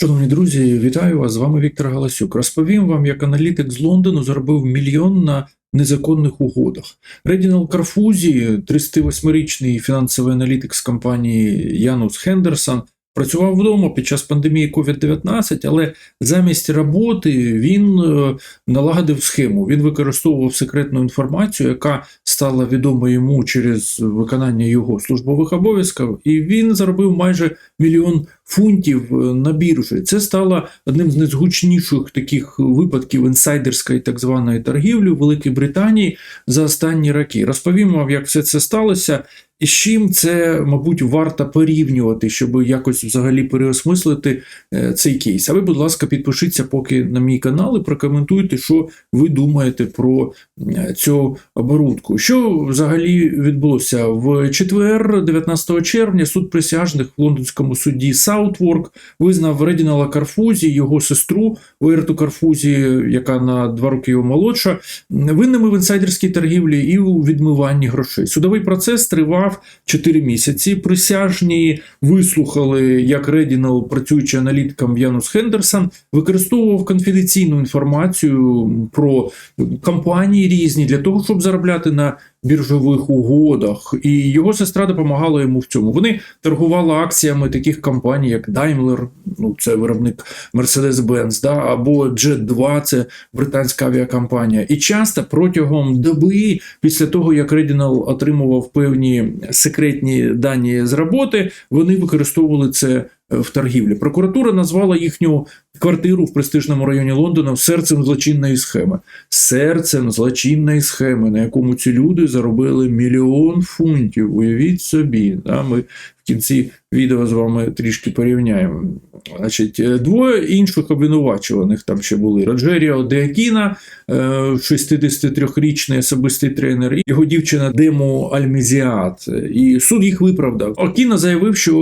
Шановні друзі, вітаю вас! З вами Віктор Галасюк. Розповім вам, як аналітик з Лондону заробив мільйон на незаконних угодах. Редінал Карфузі, 38-річний фінансовий аналітик з компанії Янус Хендерсон, працював вдома під час пандемії COVID-19, але замість роботи він е, налагодив схему. Він використовував секретну інформацію, яка стала відома йому через виконання його службових обов'язків, і він заробив майже мільйон фунтів е, на біржі. Це стало одним з найгучніших таких випадків інсайдерської так званої торгівлі в Великій Британії за останні роки. Розповім вам, як все це сталося. І з чим це, мабуть, варто порівнювати, щоб якось взагалі переосмислити е, цей кейс. А ви, будь ласка, підпишіться поки на мій канал і прокоментуйте, що ви думаєте про е, цю оборудку. Що взагалі відбулося в четвер, 19 червня, суд присяжних в лондонському суді Саутворк визнав Редінала Карфузі, його сестру Уерту Карфузі, яка на два роки його молодша, винними в інсайдерській торгівлі і у відмиванні грошей. Судовий процес тривав 4 місяці. Присяжні вислухали, як Редінал, працюючи аналітиком Янус Хендерсон, використовував конфіденційну інформацію про компанії різні для того, щоб заробляти на біржових угодах, і його сестра допомагала йому в цьому. Вони торгували акціями таких компаній, як Daimler, ну це виробник Mercedes-Benz, да, або Jet2, це британська авіакомпанія. І часто протягом доби, після того як Редінал отримував певні секретні дані з роботи, вони використовували це в торгівлі. Прокуратура назвала їхню квартиру в престижному районі Лондона серцем злочинної схеми. Серцем злочинної схеми, на якому ці люди заробили мільйон фунтів. Уявіть собі, да, ми в кінці відео з вами трішки порівняємо. Значить, Двоє інших обвинувачуваних там ще були: Роджеріо Деакіна, 63-річний особистий тренер, і його дівчина Дему Альмізіат. І суд їх виправдав. Окіна заявив, що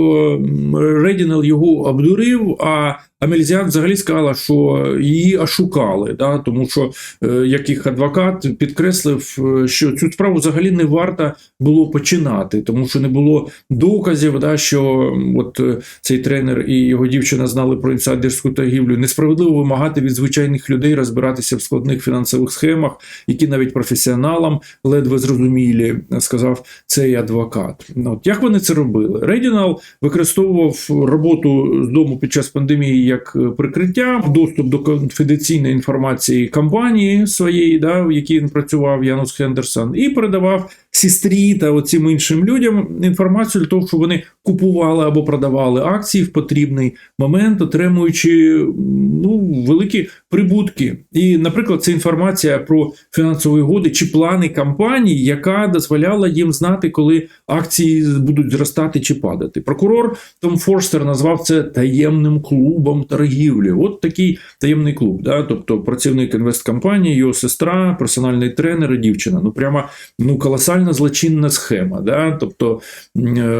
Редінел його обдурив. а Амельзіан взагалі сказала, що її ошукали, да, тому що е, як їх адвокат підкреслив, е, що цю справу взагалі не варто було починати, тому що не було доказів, да, що от е, цей тренер і його дівчина знали про інсайдерську торгівлю. Несправедливо вимагати від звичайних людей розбиратися в складних фінансових схемах, які навіть професіоналам ледве зрозумілі, сказав цей адвокат. Ну, от Як вони це робили? Редінал використовував роботу з дому під час пандемії як прикриття, доступ до конфіденційної інформації компанії своєї, да, в якій він працював, Янус Хендерсон, і передавав сестрі та оцим іншим людям інформацію для того, щоб вони купували або продавали акції в потрібний момент, отримуючи ну, великі прибутки. І, наприклад, це інформація про фінансові угоди чи плани компанії, яка дозволяла їм знати, коли акції будуть зростати чи падати. Прокурор Том Форстер назвав це таємним клубом торгівлі. От такий таємний клуб. Да? Тобто працівник інвесткомпанії, його сестра, персональний тренер і дівчина. Ну прямо ну колосальна злочинна схема. Да? Тобто,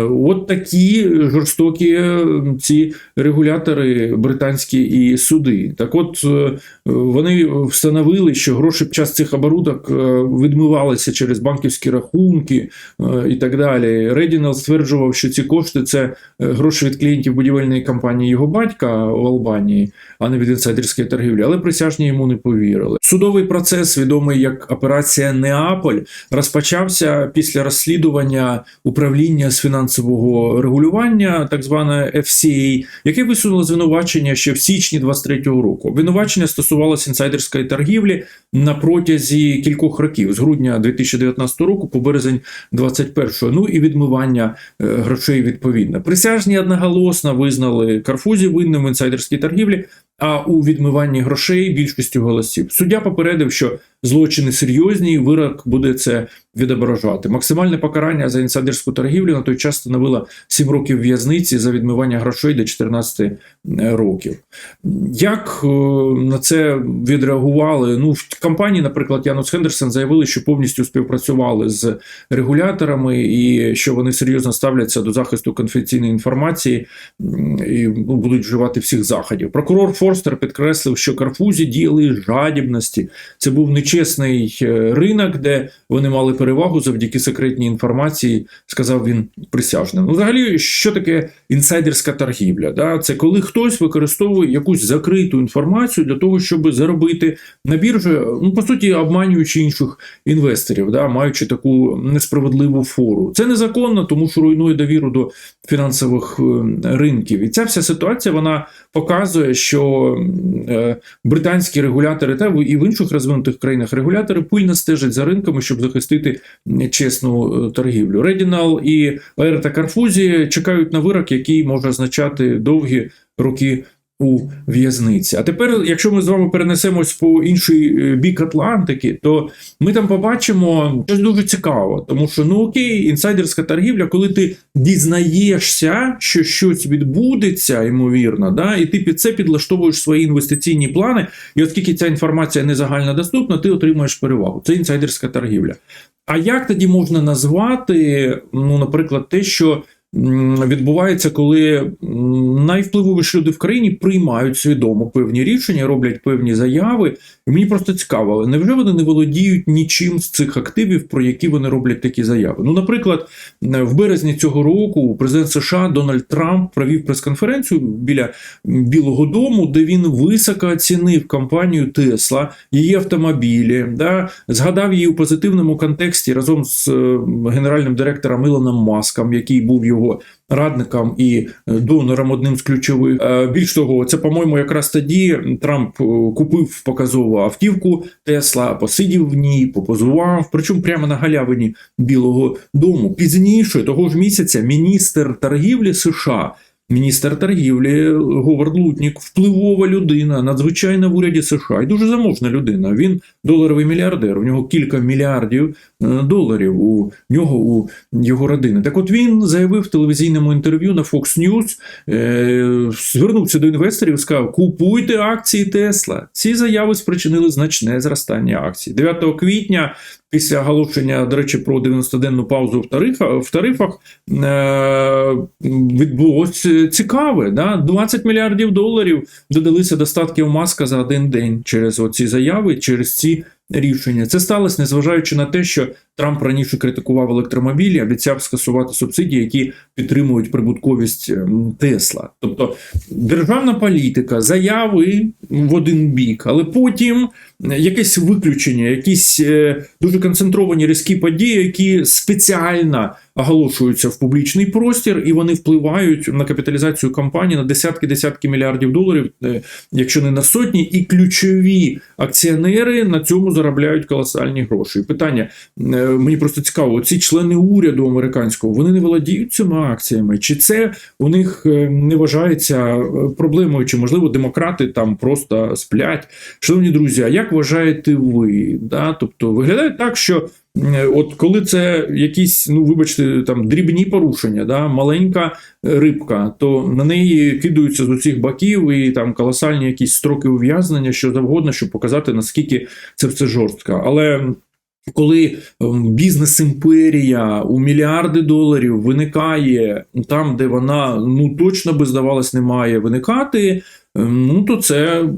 от такі жорстокі ці регулятори британські і суди. Так от вони встановили, що гроші під час цих оборудок відмивалися через банківські рахунки і так далі. Редінал стверджував, що ці кошти це гроші від клієнтів будівельної компанії його батька в Албанії, а не від інсайдерської торгівлі. Але присяжні йому не повірили. Судовий процес, відомий як операція Неаполь, розпочався після розслідування управління з фінансового регулювання, так зване FCA, яке висунуло звинувачення ще в січні 23-го року. Обвинувачення стосувалося інсайдерської торгівлі на протязі кількох років з грудня 2019 року по березень 2021, ну і відмивання грошей відповідно. Присяжні одноголосно визнали Карфузі винним в інсайдерській торгівлі. А у відмиванні грошей більшістю голосів суддя попередив, що злочини серйозні, і вирок буде це відображати. Максимальне покарання за інсайдерську торгівлю на той час становило 7 років в'язниці за відмивання грошей до 14 років. Як на це відреагували? Ну, в компанії, наприклад, Янус Хендерсон заявили, що повністю співпрацювали з регуляторами і що вони серйозно ставляться до захисту конфіденційної інформації і ну, будуть вживати всіх заходів. Прокурор Форстер підкреслив, що Карфузі діяли жадібності. Це був нечесний чесний е, ринок, де вони мали перевагу завдяки секретній інформації, сказав він присяжним. Ну, взагалі, що таке інсайдерська торгівля? Да? Це коли хтось використовує якусь закриту інформацію для того, щоб заробити на біржі, ну по суті, обманюючи інших інвесторів, да? маючи таку несправедливу фору. Це незаконно, тому що руйнує довіру до фінансових е, ринків. І ця вся ситуація вона показує, що е, британські регулятори та і в інших розвинутих країнах регулятори пильно стежать за ринками, щоб захистити чесну е, торгівлю. Редінал і Ерта Карфузі чекають на вирок, який може означати довгі роки. У в'язниці. А тепер, якщо ми з вами перенесемось по інший е, бік Атлантики, то ми там побачимо щось дуже цікаво, тому що ну окей, інсайдерська торгівля, коли ти дізнаєшся, що щось відбудеться, ймовірно, да, і ти під це підлаштовуєш свої інвестиційні плани, і оскільки ця інформація не загально доступна, ти отримуєш перевагу. Це інсайдерська торгівля. А як тоді можна назвати, ну, наприклад, те, що відбувається, коли найвпливовіші люди в країні приймають свідомо певні рішення, роблять певні заяви. І мені просто цікаво, невже вони не володіють нічим з цих активів, про які вони роблять такі заяви? Ну, наприклад, в березні цього року президент США Дональд Трамп провів прес-конференцію біля Білого Дому, де він високо оцінив компанію Тесла, її автомобілі, да, згадав її у позитивному контексті разом з е, генеральним директором Ілоном Маском, який був його радником і донорам одним з ключових. Е, Більш того, це, по-моєму, якраз тоді Трамп е, купив показову автівку Тесла, посидів в ній, попозував, причому прямо на галявині Білого Дому. Пізніше того ж місяця міністр торгівлі США. Міністр торгівлі Говард Лутнік, впливова людина, надзвичайна в уряді США і дуже заможна людина. Він доларовий мільярдер. У нього кілька мільярдів е, доларів у нього у його родини. Так, от він заявив в телевізійному інтерв'ю на Fox News, е, звернувся до інвесторів сказав: Купуйте акції Тесла. Ці заяви спричинили значне зростання акцій. 9 квітня. Після оголошення, до речі, про 90-денну паузу в тарифах, в тарифах е, відбулося цікаве. Да? 20 мільярдів доларів додалися достатків маска за один день через оці заяви, через ці рішення. Це сталося, незважаючи на те, що Трамп раніше критикував електромобілі, обіцяв скасувати субсидії, які підтримують прибутковість ем, Тесла. Тобто державна політика, заяви в один бік, але потім якесь виключення, якісь е, дуже концентровані різкі події, які спеціально оголошуються в публічний простір, і вони впливають на капіталізацію компанії на десятки-десятки мільярдів доларів, е, якщо не на сотні, і ключові акціонери на цьому заробляють колосальні гроші. І Питання е, мені просто цікаво: ці члени уряду американського вони не володіють цими акціями, чи це у них е, не вважається е, проблемою, чи можливо демократи там просто сплять? Шановні друзі, а як вважаєте ви? Да? Тобто виглядає так, що. От коли це якісь, ну вибачте, там дрібні порушення, да, маленька рибка, то на неї кидаються з усіх боків і там колосальні якісь строки ув'язнення, що завгодно, щоб показати наскільки це все жорстко. Але коли ем, бізнес-імперія у мільярди доларів виникає там, де вона ну точно би здавалось не має виникати. Ну, то це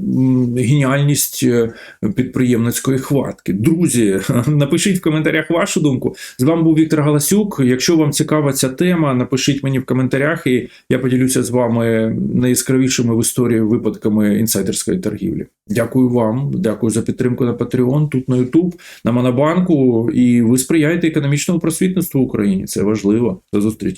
геніальність е, підприємницької хватки. Друзі, напишіть в коментарях вашу думку. З вами був Віктор Галасюк. Якщо вам цікава ця тема, напишіть мені в коментарях, і я поділюся з вами найяскравішими в історії випадками інсайдерської торгівлі. Дякую вам, дякую за підтримку на Patreon, тут на YouTube, на Монобанку. І ви сприяєте економічному просвітництву в Україні. Це важливо. До зустрічі.